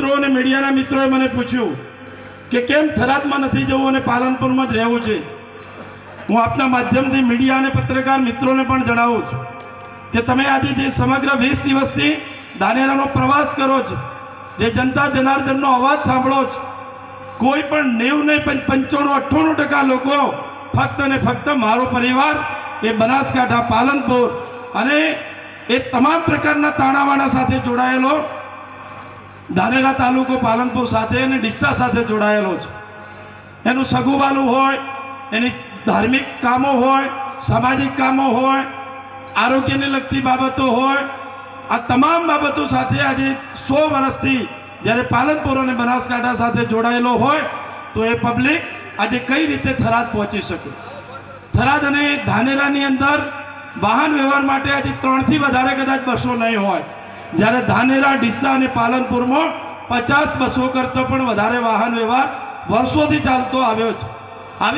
મિત્રો અને મીડિયાના મિત્રોએ મને પૂછ્યું કે કેમ થરાદમાં નથી જવું અને પાલનપુરમાં જ રહેવું છે? હું આપના માધ્યમથી મીડિયા અને પત્રકાર મિત્રોને પણ જણાવું છું કે તમે આજે જે સમગ્ર વીસ દિવસથી દાનેરાનો પ્રવાસ કરો છો, જે જનતા જનાર્દનનો અવાજ સાંભળો છો, કોઈ પણ નેવું નહીં પંચાણું, અઠ્ઠાણું ટકા લોકો ફક્ત ને ફક્ત મારો પરિવાર એ બનાસકાંઠા, પાલનપુર અને એ તમામ પ્રકારના તાણાવાણા સાથે જોડાયેલો ધાનેરા તાલુકો પાલનપુર સાથે અને ડિસ્સા સાથે જોડાયેલો છે. એનું સગુવાલું હોય, એની ધાર્મિક કામો હોય, સામાજિક કામો હોય, આરોગ્યને લગતી બાબતો હોય, આ તમામ બાબતો સાથે આજે સો વર્ષથી જ્યારે પાલનપુર અને બનાસકાંઠા સાથે જોડાયેલો હોય, તો એ પબ્લિક આજે કઈ રીતે થરાદ પહોંચી શકે? થરાદ અને ધાનેરાની અંદર વાહન વ્યવહાર માટે આજે ત્રણથી વધારે કદાચ બસો નહીં હોય. જ્યારે ધાનેરા, ડીસા અને પાલનપુરમાં પચાસ બસો કરતો પણ વધારે વાહન વ્યવહાર વર્ષોથી ચાલતો આવ્યો છે.